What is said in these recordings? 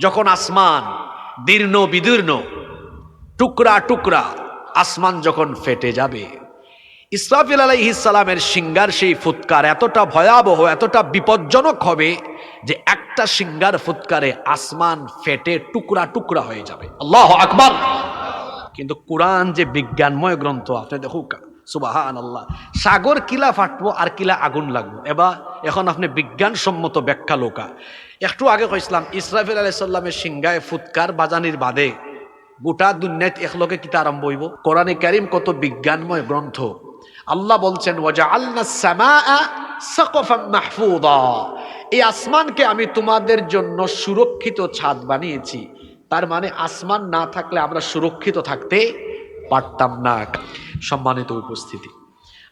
যখন আসমান দীর্ণ বিদীর্ণ, টুকরা টুকরা আসমান যখন ফেটে যাবে, ইসরাফিল আলাইহিস সালামের সিঙ্গার সেই ফুৎকার এতটা ভয়াবহ, এতটা বিপজ্জনক হবে যে একটা সিঙ্গার ফুৎকারে আসমান ফেটে টুকরা টুকরা হয়ে যাবে। আল্লাহ আকবার! কিন্তু কোরআন যে বিজ্ঞানময় গ্রন্থ, আপনি দেখুক সুবাহান আল্লাহ সাগর কিলা ফাটবো আর কিলা আগুন লাগবো। এবার এখন আপনি বিজ্ঞানসম্মত ব্যাখ্যা লোকা। একটু আগে কইসলাম ইসরাফিল আলাইসাল্লামের সিংগায় ফুৎকার বাজানির বাদে গোটা দুনিয়াত একলগে কিতা আরম্ভ হইব? কোরআনে কারিম কত বিজ্ঞানময় গ্রন্থ। আল্লাহ বলছেন ওয়াজা আল্লাহ মাহফুদা এই আসমানকে আমি তোমাদের জন্য সুরক্ষিত ছাদ বানিয়েছি। তার মানে আসমান না থাকলে আমরা সুরক্ষিত থাকতে পারতাম না। সম্মানিত উপস্থিতি।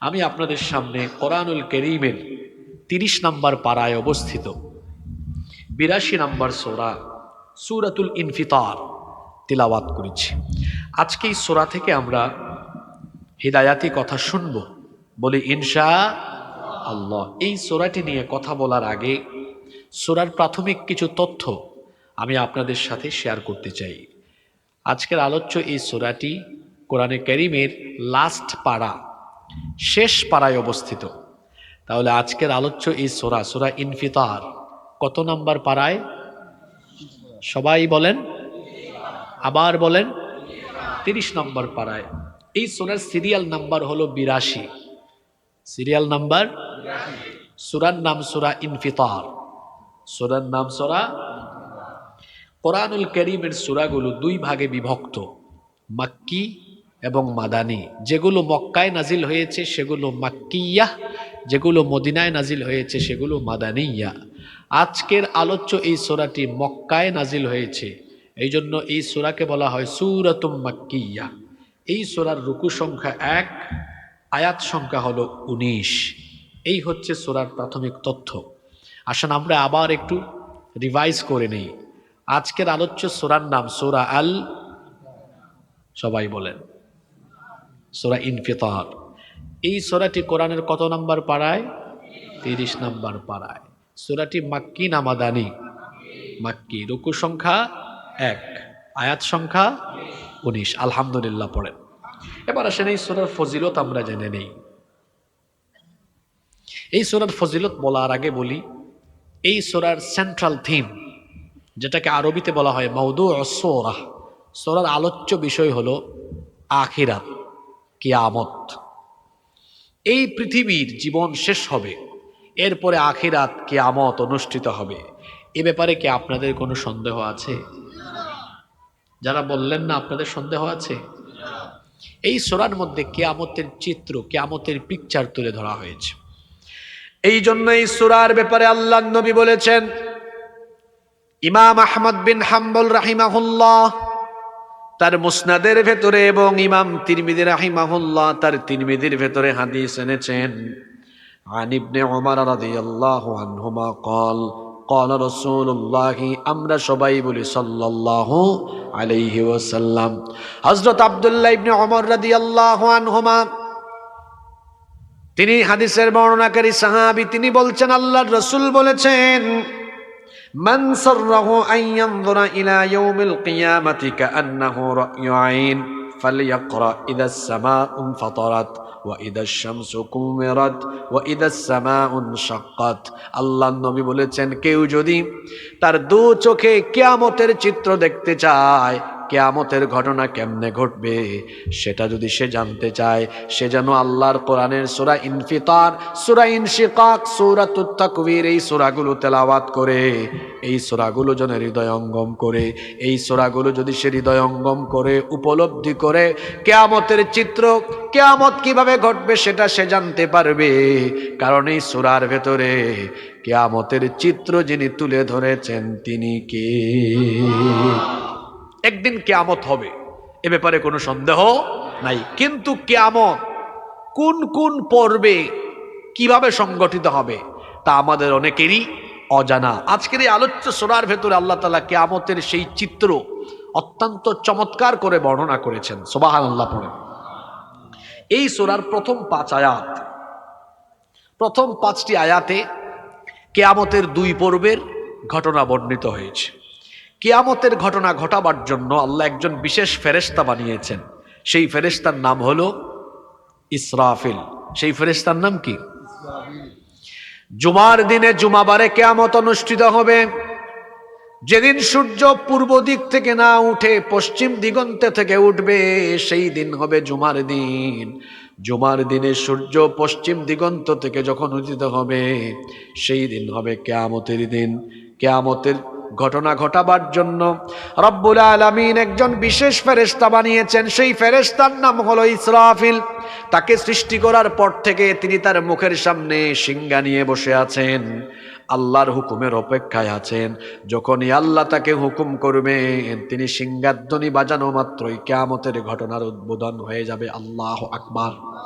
আমি আপনাদের সামনে কোরআনুল করিমের তিরিশ নম্বর পাড়ায় অবস্থিত। বিরাশি নম্বর সোরা, সুরাতুল ইনফিতার তিলাওয়াত করেছি। আজকে এই সোরা থেকে আমরা হৃদায়াতি কথা শুনব। বলি, ইনশা আল্লাহ, এই সোরাটি নিয়ে কথা বলার আগে সোরার প্রাথমিক কিছু তথ্য আমি আপনাদের সাথে শেয়ার করতে চাই। আজকের আলোচ্য এই সোরাটি কোরআনে করিমের লাস্ট পাড়া, শেষ পাড়ায় অবস্থিত। তাহলে আজকের আলোচ্য এই সোরা সোরা ইনফিতার, কত নাম্বার পাড়ায়? সবাই বলেন? আবার বলেন? তিরিশ নম্বর পাড়ায়। এই সোরার সিরিয়াল নাম্বার হলো বিরাশি। Serial number? সুরার নাম সোরা ইনফিতার। সুরার নাম সোরা? কোরআনুল করিমের সুরাগুলো দুই ভাগে বিভক্ত, মাক্কি এবং মাদানি। যেগুলো মক্কায় নাজিল হয়েছে, সেগুলো মাক্কিয়া। যেগুলো মদিনায় নাজিল হয়েছে, সেগুলো মাদানিয়া। আজকের আলোচ্য এই সোরাটি মক্কায় নাজিল হয়েছে। এই জন্য এই সোরাকে বলা হয় সুরাতুম মাক্কিয়া। এই সোরার রুকু সংখ্যা এক, আয়াত সংখ্যা হলো উনিশ। এই হচ্ছে সোরার প্রাথমিক তথ্য। আসেন আমরা আবার একটু রিভাইজ করে নেই। আজকের আলোচ্য সোরার নাম সোরা আল সবাই বলেন। সোরা ইনফিতার। এই সোরাটি কোরআনের কত নাম্বার পাড়ায়? তিরিশ নাম্বার পাড়ায়। সোরাটি মাক্কি নামাদানি মাক্কি। রুকু সংখ্যা এক, আয়াত সংখ্যা উনিশ। আলহামদুলিল্লাহ পড়েন। এবার আসেন এই সোরার ফজিলত আমরা জেনে নেই। এই সোরার ফজিলত বলার আগে বলি, এই সোরার সেন্ট্রাল থিম যেটাকে আরবিতে বলা হয় মৌদু সোরা সোরার আলোচ্য বিষয় হলো আখিরাত। কিয়ামত। এই পৃথিবীর জীবন শেষ হবে, এরপরে আখিরাত কিয়ামত অনুষ্ঠিত হবে। এ ব্যাপারে কি আপনাদের কোনো সন্দেহ আছে? যারা বললেন না, আপনাদের সন্দেহ আছে? এই সোরার মধ্যে কেয়ামতের চিত্র, কেয়ামতের পিকচার তুলে ধরা হয়েছে। এই জন্য এই সুরার ব্যাপারে আল্লাহ নবী বলেছেন, ইমাম আহমদ বিন হাম্বল রাহিমাহুল্লাহ তার মুসনাদের ভেতরে এবং ইমাম তিরমিদি রাহিমাহুল্লাহ তার তিরমিদির ভেতরে হাদিস এনেছেন عن ابن عمر رضي الله عنهما قال قال رسول الله আমরা সবাই বলি সাল্লাল্লাহু আলাইহি ওয়াসাল্লাম হযরত আব্দুল্লাহ ইবনে ওমর রাদিয়াল্লাহু আনহুমা তিনি হাদিসের বর্ণনাকারী সাহাবী তিনি বলছেন আল্লাহর রাসূল বলেছেন من سره أن ينظر إلى يوم القيامة كأنه رأي عين فليقرأ إذا السماء انفطرت وإذا الشمس كورت وإذا السماء انشقت আল্লাহ নবী বলেছেন কেউ যদি তার দু চোখে কিয়ামতের চিত্র দেখতে চায় কেয়ামতের ঘটনা কেমনে ঘটবে, সেটা যদি সে জানতে চায়, সে যেন আল্লাহর কোরআনের সুরা ইনফিতার, সুরা ইনশিকাক সুরা তুত্তাকবীর এই সুরাগুলো তেলাওয়াত করে, এই সুরাগুলো যেন হৃদয়ঙ্গম করে, এই সুরাগুলো যদি সে হৃদয়ঙ্গম করে, উপলব্ধি করে, কেয়ামতের চিত্র কেয়ামত কীভাবে ঘটবে সেটা সে জানতে পারবে। কারণ এই সুরার ভেতরে কেয়ামতের চিত্র যিনি তুলে ধরেছেন তিনি কে? একদিন কেয়ামত হবে। এ ব্যাপারে কোনো সন্দেহ নাই। কিন্তু কেয়ামত কোন কোন পর্বে কীভাবে সংগঠিত হবে তা আমাদের অনেকেরই অজানা। আজকের এই আলোচ্য সোনার ভেতরে আল্লাহ তালা কেয়ামতের সেই চিত্র অত্যন্ত চমৎকার করে বর্ণনা করেছেন। সোবাহান আল্লাহ এই সোরার প্রথম পাঁচ আয়াত, প্রথম পাঁচটি আয়াতে কেয়ামতের দুই পর্বের ঘটনা বর্ণিত হয়েছে। কেয়ামতের ঘটনা ঘটাবার জন্য আল্লাহ একজন বিশেষ ফেরেস্তা বানিয়েছেন। সেই ফেরেস্তার নাম হলো ইসরাফিল। সেই ফেরেস্তার নাম কি? জুমার দিনে জুমাবারে কেয়ামত অনুষ্ঠিত হবে। যেদিন সূর্য পূর্ব দিক থেকে না উঠে পশ্চিম দিগন্তে থেকে উঠবে, সেই দিন হবে জুমার দিন। জুমার দিনে সূর্য পশ্চিম দিগন্ত থেকে যখন উদিত হবে, সেই দিন হবে কেয়ামতের দিন। কেয়ামতের ঘটনা ঘটাবার জন্য রব্বুল আলমিন একজন বিশেষ ফেরেস্তা বানিয়েছেন। সেই ফেরেস্তার নাম হলো ইসরাফিল। তাকে সৃষ্টি করার পর থেকে তিনি তার মুখের সামনে সিঙ্গা নিয়ে বসে আছেন। আল্লাহর হুকুমের অপেক্ষায় আছেন। যখনই আল্লাহ তাকে হুকুম করবেন, তিনি সিংহাধ্বনি বাজানো মাত্রই কেয়ামতের ঘটনার উদ্বোধন হয়ে যাবে। আল্লাহ আকবার।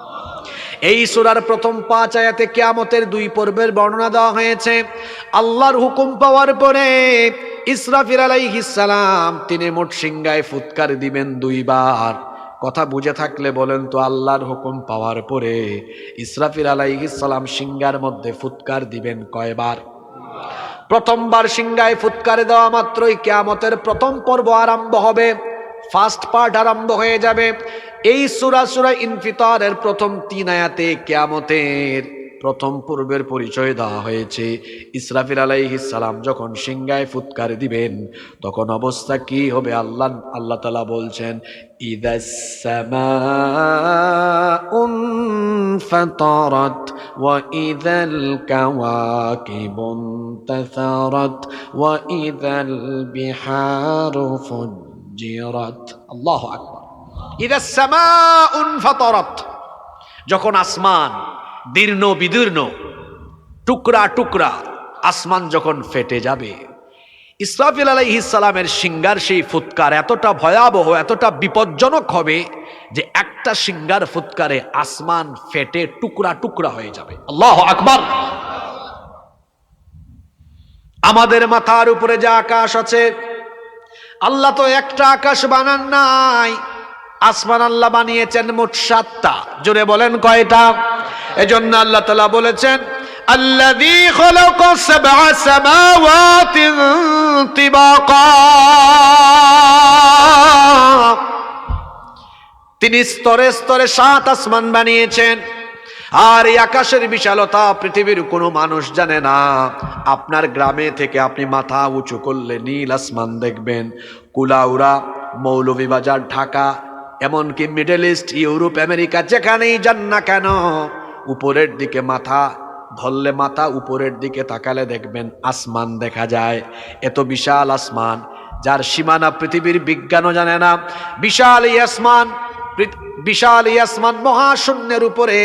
এই সুরার প্রথম পাঁচ আয়াতে কেয়ামতের দুই পর্বের বর্ণনা দেওয়া হয়েছে। আল্লাহর হুকুম পাওয়ার পরে ইসরাফির আলাইহিসালাম তিনি মোট সিংগায় ফুৎকার দিবেন দুইবার। কথা বুঝে থাকলে বলেন তো, আল্লাহর হুকুম পাওয়ার পরে ইসরাফির আলাইহিসালাম সিংগার মধ্যে ফুৎকার দিবেন কয়বার? প্রথমবার সিংগায় ফুৎকারে দেওয়া মাত্রই কেয়ামতের প্রথম পর্ব আরম্ভ হবে। ফার্স্ট পার্ট আরম্ভ হয়ে যাবে এই সুরা সুরা ইনফিতারের প্রথম তিন আয়াতে কেয়ামতের প্রথম পূর্বের পরিচয় দেওয়া হয়েছে ইসরাফির আলাইহিস সালাম যখন সিংগায় ফুৎকার দিবেন তখন অবস্থা কি হবে আল্লাহ আল্লাহ তালা বলছেন فطرت وإذا الكواكب انتثرت وإذا البحار فجرت আল্লাহ আকবর। যখন আসমান দীর্ণ বিদীর্ণ, টুকরা টুকরা আসমান যখন ফেটে যাবে, ইসরাফিল আলাইহিসালামের সিঙ্গার সেই ফুৎকার এতটা ভয়াবহ, এতটা বিপজ্জনক হবে যে একটা সিঙ্গার ফুৎকারে আসমান ফেটে টুকরা টুকরা হয়ে যাবে। আল্লাহ আকবর! আমাদের মাথার উপরে যে আকাশ আছে আল্লাহ তো একটা আকাশ বানান নাই আসমান আল্লাহ বানিয়েছেন মোট সাতটা জোরে বলেন কয়টা এজন্য আল্লাহ তালা বলেছেন الذي خلق سبع سماوات طباقا তিনি স্তরে স্তরে সাত আসমান বানিয়েছেন আর এই আকাশের বিশালতা পৃথিবীর কোনো মানুষ জানে না। আপনার গ্রামে থেকে আপনি মাথা উঁচু করলে নীল আসমান দেখবেন। কুলাউড়া, মৌলভীবাজার, ঢাকা, এমনকি মিডল ইস্ট, ইউরোপ, আমেরিকা, যেখানেই যান না কেন, উপরের দিকে মাথা ধরলে মাথা, উপরের দিকে তাকালে দেখবেন আসমান দেখা যায়। এত বিশাল আসমান, যার সীমানা পৃথিবীর বিজ্ঞানও জানে না। বিশাল এই আসমান বিশাল এই আসমান মহাশূন্যের উপরে,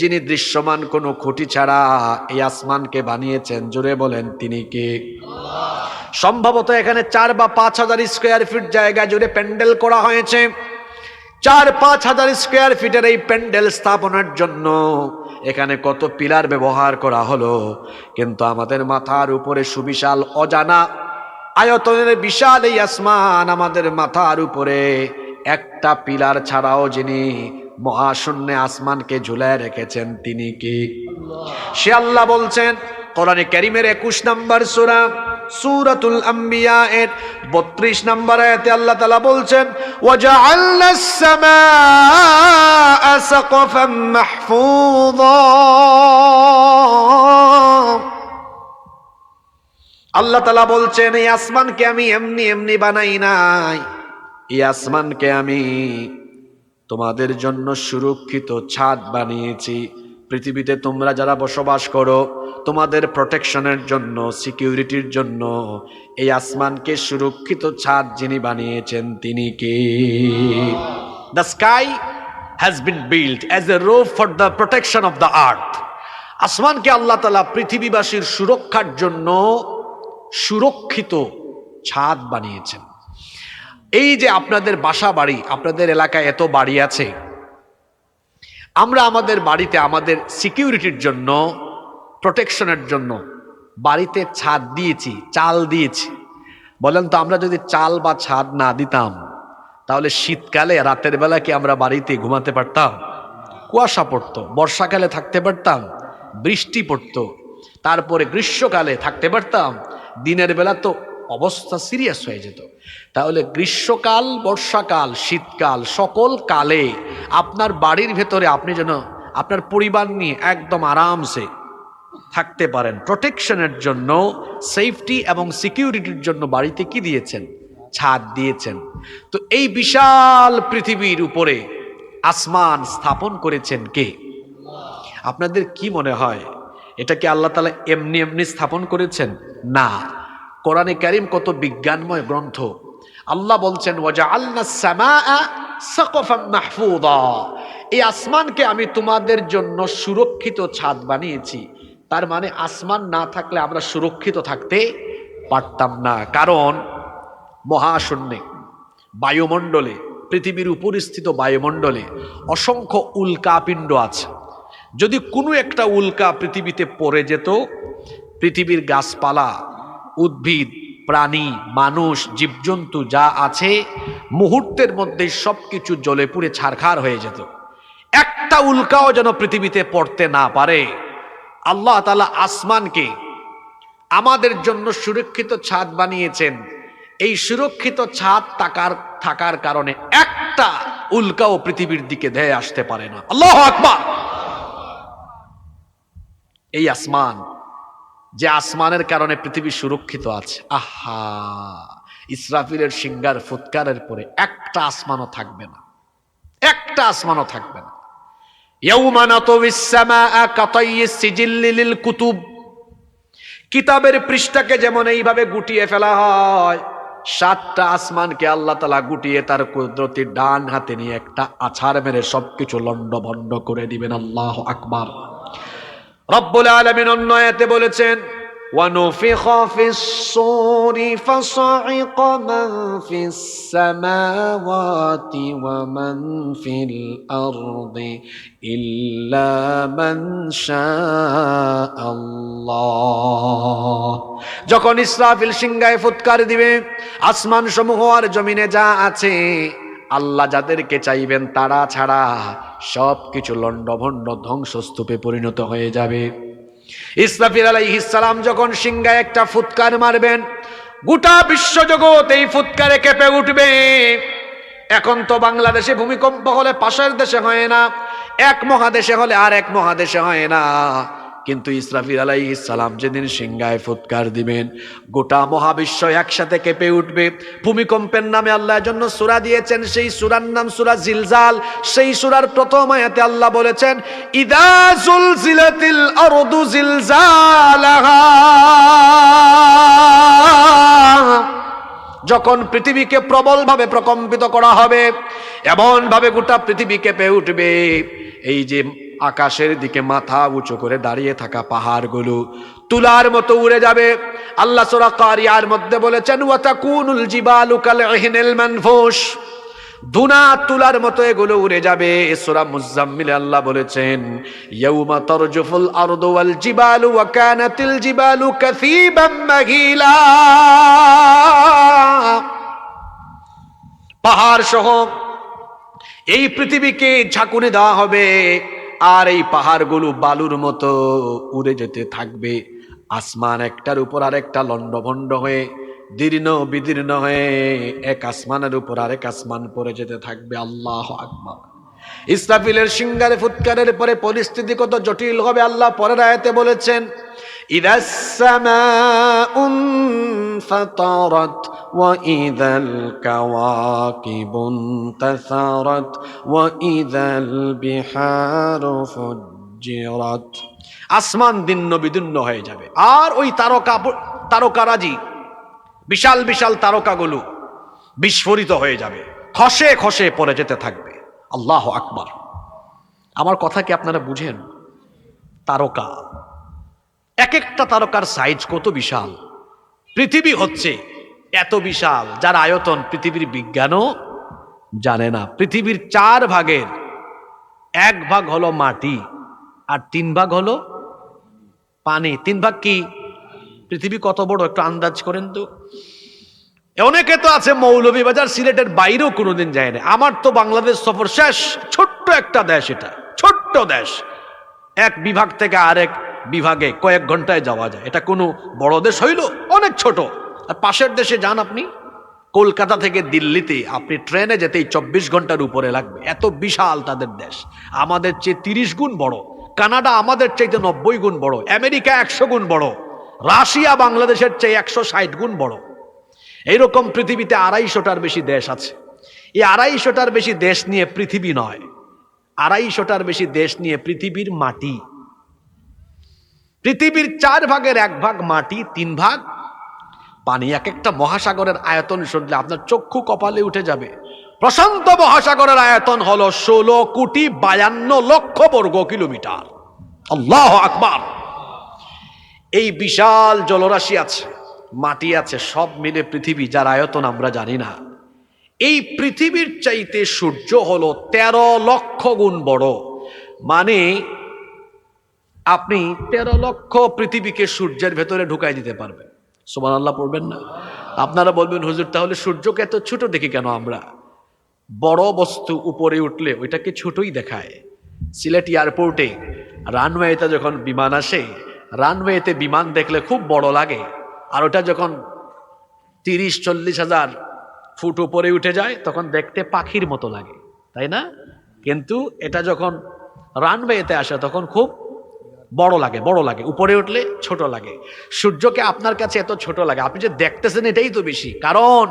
যিনি দৃশ্যমান কোনো খুঁটি ছাড়া এই আসমানকে বানিয়েছেন। জোরে বলেন, তিনি কে? সম্ভবত এখানে চার বা পাঁচ হাজার স্কোয়ার ফিট জায়গা জুড়ে প্যান্ডেল করা হয়েছে। চার, পাঁচ হাজার স্কোয়ার ফিটের এই প্যান্ডেল স্থাপনের জন্য এখানে কত পিলার ব্যবহার করা হলো, কিন্তু আমাদের মাথার উপরে সুবিশাল অজানা আয়তনের বিশাল এই আসমান আমাদের মাথার উপরে একটা পিলার ছাড়াও যিনি মহাশূন্যে আসমানকে ঝুলায় রেখেছেন তিনি কি সে আল্লাহ বলছেন কোরআনে কারিমের একুশ নম্বর সুরা সুরাতুল আম্বিয়া এর বত্রিশ নম্বর আয়াতে আল্লাহ তালা বলছেন وجعلنا السماء سقفا محفوظا আল্লাহ তালা বলছেন এই আসমানকে আমি এমনি এমনি বানাই নাই এই আসমানকে আমি তোমাদের জন্য সুরক্ষিত ছাদ বানিয়েছি। পৃথিবীতে তোমরা যারা বসবাস করো, তোমাদের প্রোটেকশনের জন্য, সিকিউরিটির জন্য এই আসমানকে সুরক্ষিত ছাদ যিনি বানিয়েছেন, তিনি কে? The sky has been build as a rope for the protection of the earth আসমানকে আল্লাহ তালা পৃথিবীবাসীর সুরক্ষার জন্য সুরক্ষিত ছাদ বানিয়েছেন। এই যে আপনাদের বাসা বাড়ি, আপনাদের এলাকায় এত বাড়ি আছে, আমরা আমাদের বাড়িতে আমাদের সিকিউরিটির জন্য, প্রোটেকশনের জন্য বাড়িতে ছাদ দিয়েছি, চাল দিয়েছি। বলেন তো, আমরা যদি চাল বা ছাদ না দিতাম, তাহলে শীতকালে, রাতের বেলা কি আমরা বাড়িতে ঘুমাতে পারতাম? কুয়াশা পড়তো, বর্ষাকালে থাকতে পারতাম, বৃষ্টি পড়তো, তারপরে গ্রীষ্মকালে থাকতে পারতাম, দিনের বেলা তো অবস্থা সিরিয়াস হয়ে যেত। তাহলে গ্রীষ্মকাল, বর্ষাকাল, শীতকাল, সকল কালে আপনার বাড়ির ভেতরে আপনি যেন আপনার পরিবার নিয়ে একদম আরামসে থাকতে পারেন। প্রোটেকশনের জন্য, সেফটি এবং সিকিউরিটির জন্য বাড়িতে কি দিয়েছেন? ছাদ দিয়েছেন। তো এই বিশাল পৃথিবীর উপরে আসমান স্থাপন করেছেন কে? আপনাদের কি মনে হয়? এটা কি আল্লাহ তালা এমনি এমনি স্থাপন করেছেন? না। কোরআনে কারিম কত বিজ্ঞানময় গ্রন্থ। আল্লাহ বলছেন ওয়াজা আল্লা আল্লাহ এই আসমানকে আমি তোমাদের জন্য সুরক্ষিত ছাদ বানিয়েছি। তার মানে আসমান না থাকলে আমরা সুরক্ষিত থাকতে পারতাম না। কারণ মহাশূন্যে, বায়ুমণ্ডলে, পৃথিবীর উপরিস্থিত বায়ুমণ্ডলে অসংখ্য উল্কাপিণ্ড আছে। যদি কোনো একটা উল্কা পৃথিবীতে পড়ে যেত, পৃথিবীর গাছপালা উদ্ভিদ, প্রাণী, মানুষ, জীবজন্তু যা আছে, মুহূর্তের মধ্যে সব কিছু জ্বলে পুড়ে ছারখার হয়ে যেত। একটা উল্কাও যেন পৃথিবীতে পড়তে না পারে। আল্লাহ তালা আসমানকে আমাদের জন্য সুরক্ষিত ছাদ বানিয়েছেন। এই সুরক্ষিত ছাদ থাকার থাকার কারণে একটা উল্কাও পৃথিবীর দিকে ধেয়ে আসতে পারে না। আল্লাহ আকবার! এই আসমান যে আসমানের কারণে পৃথিবী সুরক্ষিত আছে। আহা! ইসরাফিলের সিঙ্গার ফুৎকারের পরে একটা আসমানও থাকবে না। একটা আসমানও থাকবে না। কুতুব। কিতাবের পৃষ্ঠাকে যেমন এইভাবে গুটিয়ে ফেলা হয়, সাতটা আসমানকে আল্লাহ তালা গুটিয়ে তার কুদরতির ডান হাতে নিয়ে একটা আছাড় মেরে সবকিছু লন্ড ভন্ড করে দিবেন। আল্লাহ আকবার। রব্বুল আলমিন অন্য আয়াতে বলেছেন ونفخ في الصور فصعق من في السماوات ومن في الأرض إلا من شاء الله যখন ইসরাফিল সিংহায় ফুৎকার দিবে আসমান সমূহ আর জমিনে যা আছে আল্লাহ যাদেরকে চাইবেন তারা ছাড়া সব কিছু লণ্ডভণ্ড ধ্বংসস্তূপে পরিণত হয়ে যাবে। ইসরাফিল আলাইহিসালাম যখন সিংহায় একটা ফুৎকার মারবেন, গোটা বিশ্বজগৎ এই ফুৎকারে কেঁপে উঠবে। এখন তো বাংলাদেশে ভূমিকম্প হলে পাশের দেশে হয় না, এক মহাদেশে হলে আর এক মহাদেশে হয় না। কিন্তু ইসরাফিল আলাই সালাম যেদিন সিংহায় ফুৎকার দিবেন, গোটা মহাবিশ্ব একসাথে কেঁপে উঠবে। ভূমিকম্পের নামে আল্লাহর জন্য সুরা দিয়েছেন, সেই সুরার নাম সুরা জিলজাল। সেই সুরার প্রথম আয়াতে আল্লাহ বলেছেন, ইদা জুলজিলাতিল আরদু জিলজালাহা। যখন পৃথিবীকে প্রবলভাবে প্রকম্পিত করা হবে, এমনভাবে গোটা পৃথিবী কেঁপে উঠবে। এই যে আকাশের দিকে মাথা উঁচু করে দাঁড়িয়ে থাকা পাহাড়গুলো তুলার মতো উড়ে যাবে। আল্লাহ সোরা কারিয়ার মধ্যে বলেছেন, ওয়াতাকুনুল জিবালু কাল ইহনিল মানফুস দুনা তুলার মতো এগুলো উড়ে যাবে সোরা মুজাম্মিল আল্লাহ বলেছেন। ইয়াউমা তারজুফুল আরদু ওয়াল জিবালু ওয়া কানাতিল জিবালু কাসীবাম মাগিলা। পাহাড় সহ এই পৃথিবীকে ঝাঁকুনি দেওয়া হবে। আর এই পাহাড়গুলো বালুর মতো উড়ে যেতে থাকবে। আসমান একটার উপর আর একটা লণ্ডভণ্ড হয়ে, দীর্ণ বিদীর্ণ হয়ে এক আসমানের উপর আরেক আসমান পড়ে যেতে থাকবে। আল্লাহ আকবার। ইসরাফিলের সিঙ্গারে ফুৎকারের পরে পরিস্থিতি কত জটিল হবে আল্লাহ পরের আয়াতে বলেছেন إذا السماء انفطرت وإذا الكواكب انتثرت وإذا البحار فجرت আসমান দিন্ন বিদীর্ণ হয়ে যাবে আর ওই তারকা তারকারাজি বিশাল বিশাল তারকাগুলো বিস্ফোরিত হয়ে যাবে খসে খসে পড়ে যেতে থাকবে আল্লাহ আকবার। আমার কথা কি আপনারা বুঝেন? তারকা। এক একটা তারকার সাইজ কত বিশাল? পৃথিবী হচ্ছে এত বিশাল। যার আয়তন পৃথিবীর বিজ্ঞানও জানে না। পৃথিবীর চার ভাগের এক ভাগ হলো মাটি আর তিন ভাগ হলো পানি। তিন ভাগ কি? পৃথিবী কত বড়? একটু আন্দাজ করেন তো। অনেকে তো আছে মৌলভীবাজার, সিলেটের বাইরেও কোনোদিন যায় না। আমার তো বাংলাদেশ সফর শেষ, ছোট্ট একটা দেশ এটা, ছোট্ট দেশ। এক বিভাগ থেকে আরেক বিভাগে কয়েক ঘন্টায় যাওয়া যায়। এটা কোনো বড় দেশ হইল, অনেক ছোট। আর পাশের দেশে যান আপনি, কলকাতা থেকে দিল্লিতে আপনি ট্রেনে যেতেই চব্বিশ ঘণ্টার উপরে লাগবে। এত বিশাল তাদের দেশ। আমাদের চেয়ে তিরিশ গুণ বড়। কানাডা আমাদের চাইতে নব্বই গুণ বড়। আমেরিকা একশো গুণ বড়। রাশিয়া বাংলাদেশের চেয়ে একশো ষাট গুণ বড়। এইরকম পৃথিবীতে আড়াইশোটার বেশি দেশ আছে। এই আড়াইশোটার বেশি দেশ নিয়ে পৃথিবী নয়। আড়াইশোটার বেশি দেশ নিয়ে পৃথিবীর মাটি। পৃথিবীর চার ভাগের এক ভাগ মাটি, তিন ভাগ পানি। এক একটা মহাসাগরের আয়তন শুনলে আপনার চক্ষু কপালে উঠে যাবে। প্রশান্ত মহাসাগরের আয়তন হলো ষোলো কোটি বায়ান্ন লক্ষ বর্গ কিলোমিটার। আল্লাহ আকবার। এই বিশাল জলরাশি আছে। মাটি আছে, সব মিলে পৃথিবী, যার আয়তন আমরা জানি না। এই পৃথিবীর চাইতে সূর্য হলো তেরো লক্ষ গুণ বড়। মানে আপনি তেরো লক্ষ পৃথিবীকে সূর্যের ভেতরে ঢুকাই দিতে পারবেন। সোমান আল্লাহ পড়বেন না? আপনারা বলবেন, হুজুর, তাহলে সূর্যকে এত ছোট দেখি কেন আমরা? বড় বস্তু উপরে উঠলে ওইটাকে ছোটই দেখায়। সিলেট এয়ারপোর্টে রানওয়েতে যখন বিমান আসে, রানওয়েতে বিমান দেখলে খুব বড় লাগে। আর ওটা যখন তিরিশ, চল্লিশ হাজার ফুট উপরে উঠে যায়, তখন দেখতে পাখির মতো লাগে, তাই না? কিন্তু এটা যখন রানওয়েতে আসে, তখন খুব বড় লাগে বড় লাগে, উপরে উঠলে ছোট লাগে। সূর্যকে আপনার কাছে এত ছোট লাগে, আপনি যে দেখতেছেন এটাই তো বেশি। কারণ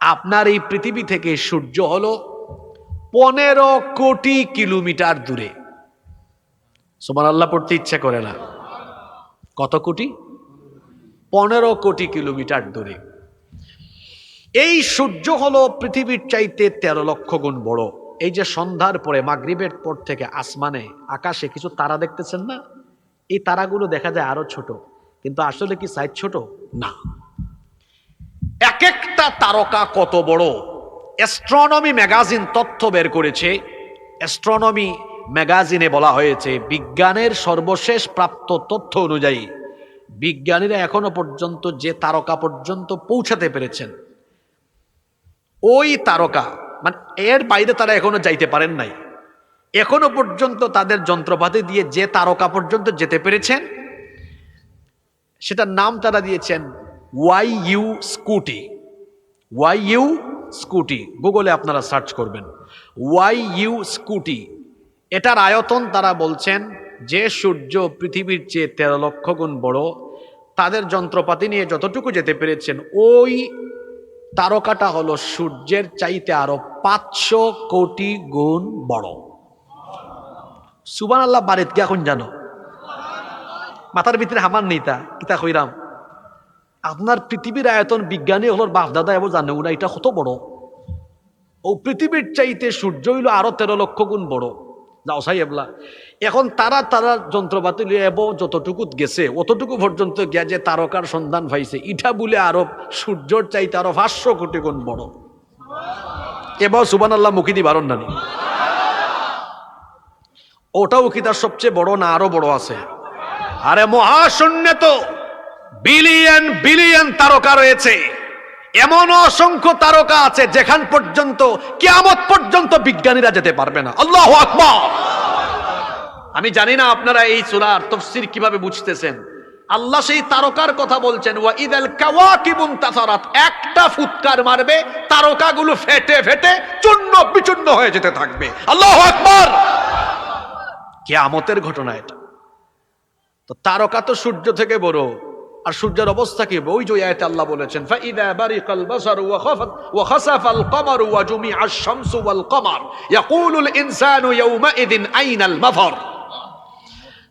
আপনার এই পৃথিবী থেকে সূর্য হলো পনেরো কোটি কিলোমিটার দূরে। সোমান আল্লাহ পড়তে ইচ্ছা করে না। কত কোটি? পনেরো কোটি কিলোমিটার দূরে। এই সূর্য হলো পৃথিবীর চাইতে তেরো লক্ষ গুণ বড়। এই যে সন্ধ্যার পরে, মাগরিবের পর থেকে আসমানে, আকাশে কিছু তারা দেখতেছেন না? এই তারাগুলো দেখা যায় আরও ছোট। কিন্তু আসলে কি সাইজ ছোট? না। এক একটা তারকা কত বড়? অ্যাস্ট্রনমি ম্যাগাজিন তথ্য বের করেছে। অ্যাস্ট্রনমি ম্যাগাজিনে বলা হয়েছে, বিজ্ঞানের সর্বশেষ প্রাপ্ত তথ্য অনুযায়ী বিজ্ঞানীরা এখনও পর্যন্ত যে তারকা পর্যন্ত পৌঁছাতে পেরেছেন, ওই তারকা মানে এর বাইরে তারা এখনও যাইতে পারেন নাই। এখনও পর্যন্ত তাদের যন্ত্রপাতি দিয়ে যে তারকা পর্যন্ত যেতে পেরেছেন, সেটার নাম তারা দিয়েছেন Y U scooty. Y U scooty, গুগলে আপনারা সার্চ করবেন। ওয়াই ইউ স্কুটি, এটার আয়তন তারা বলছেন যে সূর্য পৃথিবীর চেয়ে তেরো লক্ষ গুণ বড়, তাদের যন্ত্রপাতি নিয়ে যতটুকু যেতে পেরেছেন, ওই তারকাটা হলো সূর্যের চাইতে আরও পাঁচশো কোটি গুণ বড়। সুবান আল্লাহ বাড়িত কে এখন জানো। মাথার ভিতরে হামার নেই তা কিতা কইরাম। আপনার পৃথিবীর আয়তন বিজ্ঞানী হলো বাপ দাদা এবং জানে না এটা কত বড়। ও পৃথিবীর চাইতে সূর্য হইল আরও তেরো লক্ষ গুণ বড়। যাও সাই এবলা। এখন তারা তারা যন্ত্রপাতি লিয়ে এব যতটুকু গেছে, অতটুকু পর্যন্ত গিয়া যে তারকার সন্ধান পাইছে। ইটা বলে আরও সূর্যর চাইতে আরও পাঁচশো কোটি গুণ বড়। এবার সুবান আল্লাহ মুখী দি বারণ নানি। ওটাও কি তার সবচেয়ে বড় না আরও বড় আছে? আরে মহাশূন্য তো বিলিয়ন বিলিয়ন তারকা রয়েছে। এমন অসংখ্য তারকা আছে যেখান পর্যন্ত, কিয়ামত পর্যন্ত বিজ্ঞানীরা যেতে পারবে না। আল্লাহ আকবার! আমি জানি না আপনারা এই সুরার তফসির কীভাবে বুঝতেছেন। আল্লাহ সেই তারকার কথা বলছেন একটা ফুৎকার মারবে, তারকাগুলো ফেটে ফেটে চূর্ণ বিচূর্ণ হয়ে যেতে থাকবে। আল্লাহ আকবার! কিয়ামতের ঘটনা এটা। তো তারকা তো সূর্য থেকে বড়। আর সূর্যের অবস্থা কি? ওই যে আয়াতে আল্লাহ বলেছেন, ফাইদা বারিকাল বাসারু ওয়া খাফাত ওয়া খাসাফাল কমারু ওয়া জুমিআ আশ-শামসু ওয়াল কমার। ইয়াকুলুল ইনসানু ইয়াউমাইদিন আইনাল মাফার।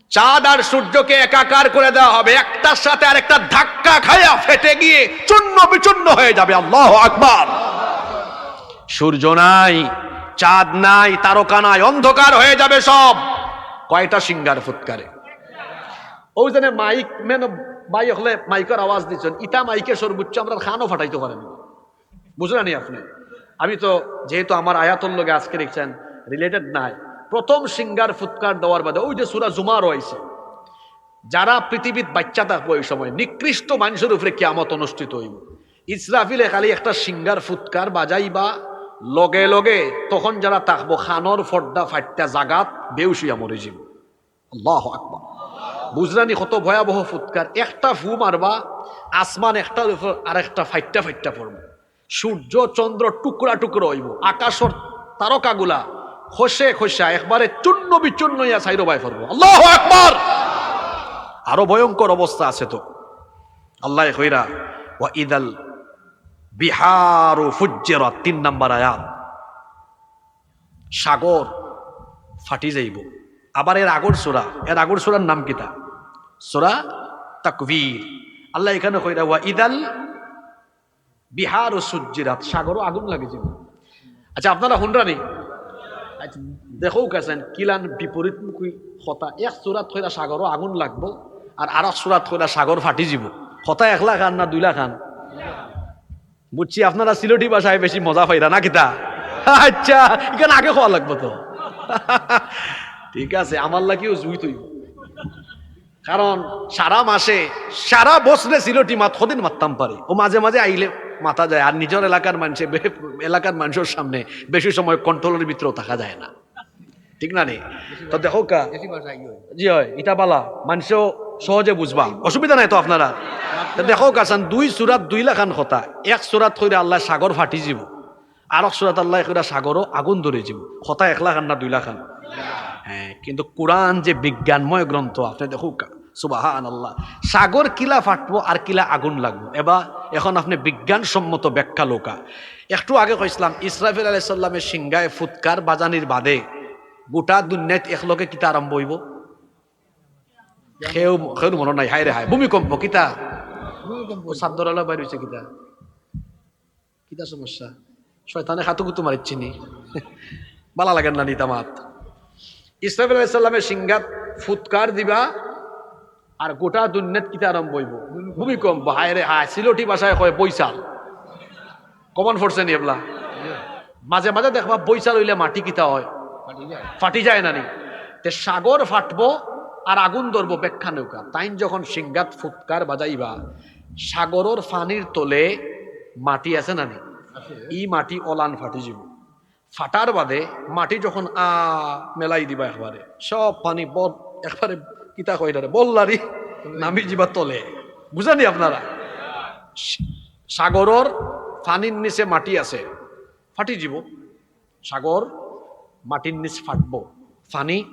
চাঁদ আর সূর্যকে একাকার করে দেওয়া হবে। একটার সাথে আরেকটা ধাক্কা খায়া ফেটে গিয়ে চূর্ণ বিচূর্ণ হয়ে যাবে। আল্লাহ আকবার। সূর্য নাই, চাঁদ নাই, তারকা নাই, অন্ধকার হয়ে যাবে সব। কয়টা সিঙ্গার ফুৎকারে? ওই জন্য মাইক মেন বাই হলে মাইকের আওয়াজ দিচ্ছেন। ইটা মাইকে সর্বোচ্চ আমরা খানও ফাটাইতে পারেন বুঝলেন আপনি? আমি তো যেহেতু আমার আয়াতন লোকে আজকে দেখছেন রিলেটেড নাই। প্রথম সিঙ্গার ফুৎকার দেওয়ার বাদে ওই যে সুরা জুমা রয়েছে, যারা পৃথিবীর বাচ্চা থাকব ওই সময়, নিকৃষ্ট মানুষের উপরে কিয়ামত অনুষ্ঠিত হইব। ইসরাফিলে খালি একটা সিঙ্গার ফুৎকার বাজাইবা, লগে লগে তখন যারা থাকব, খানর ফর্দা ফাট্টা জাগাত বেউসিয়া মরে যাব আল্লাহ আকবার। বুঝলানি কত ভয়াবহ ফুৎকার। একটা ফু মারবা, আসমান একটার উপর আর একটা ফাইটটা ফাইটটা পড়ব। সূর্য, চন্দ্র টুকরা টুকরো হইব, আকাশর তারকাগুলা খসে খসা, একবারে চূর্ণ বিচূর্ণ ইয়া সাইরো বাই পড়ব। আল্লাহ একবার আরও ভয়ঙ্কর অবস্থা আছে তো। আল্লাহ কইরা, ওয়া ইদাল বিহার ফুজ্জেরা তিন নাম্বার আয়াত। সাগর ফাটি যাইব। আবার এর আগর সোরা, এর আগর সোরার নাম কিতা? সোরা তাকবীর। আল্লাহ এখানে কইরা, ওয়া ইদাল বিহার ও সূর্যিরাত সাগরও আগুন লাগে যাবে আচ্ছা আপনারা হুনরানি আচ্ছা দেখো কাছেন, কিলান বিপরীতমুখী হতা। এক সুরাত হইলা সাগরও আগুন লাগবো, আর আর এক সুরাত হইলা সাগর ফাটি যাব। হতা একলা খান না দুইলা খান? বুঝছি, আপনারা সিলেটি ভাষায় বেশি মজা পাইরা না কিতা? আচ্ছা এখানে আগে খাওয়া লাগবো তো। ঠিক আছে, আমার লাগিও জুই তৈব। কারণ সারা মাসে, সারা বছরে সিলটি মাত, কদিন মারতাম পারি। ও মাঝে মাঝে আইলে মাথা যায়, আর নিজের এলাকার মানুষে, বে- এলাকার মানুষের সামনে বেশি সময় কন্ট্রোলের ভিতরেও থাকা যায় না। ঠিক না নেই তো দেখো কা, জি হয়, ইটা বালা, মানুষও সহজে বুঝবা। অসুবিধা নাই তো আপনারা? দেখো কাছান দুই সুরাত দুই লাখান কথা, এক সুরাত কইরা আল্লাহ সাগর ফাটি যাব আর এক সুরাত আল্লাহ সাগরও আগুন ধরে যাব কথা এক লাখান না দুই লাখান। হ্যাঁ কিন্তু কোরআন যে বিজ্ঞানময় গ্রন্থ আপনি দেখো সুবাহান আল্লাহ সাগর কিলা ফাটবো আর কিলা আগুন লাগবো। এবার এখন আপনি বিজ্ঞানসম্মত ব্যাখ্যা লোকা। একটু আগে কইসলাম ইসরাফিল আলাইসাল্লামের সিংগায় ফুৎকার বাজানির বাদে গোটা দুনিয়াত একলগে কিতা আরম্ভ হইব? সেও সেও মনত নাই হাই রে হাই ভূমিকম্প কিতা? ও চাদর আলো বাইর হয়েছে কিতা? কিতা সমস্যা? শয়তানে খাতু কুতু মারিচ্ছি নি বালা লাগেন না নিতা ইসরাফিল আলাইসাল্লামের সিংগাত ফুৎকার দিবা আর গোটা দুনিয়াত কিতা আরম্ভ হইব? ভূমিকম্প হায় রে হায় সিলটি ভাষায় কয় বৈশাল। কমন ফোর্সে নি এবলা? মাঝে মাঝে দেখবা বৈশাল হইলে মাটি কিতা হয়? ফাটি যায়। না নি? তে সাগর ফাটবো আর আগুন ধরবো ব্যাখ্যা নৌকা। তাইন যখন সিংগাত ফুৎকার বাজাইবা সাগরর ফানির তলে মাটি আছে না নি? ই মাটি অলান ফাটি যাব ফাটার বাদে মাটি যখন, আ, মেলাই দিবা একবারে, সব পানি বদ একবারে কিতা কইটারে বললারি নামি যিবা তলে। বুঝানি আপনারা? সাগরর পানির নিচে মাটি আছে, ফাটি যাব সাগর মাটির নিচ ফাটবো। ফানি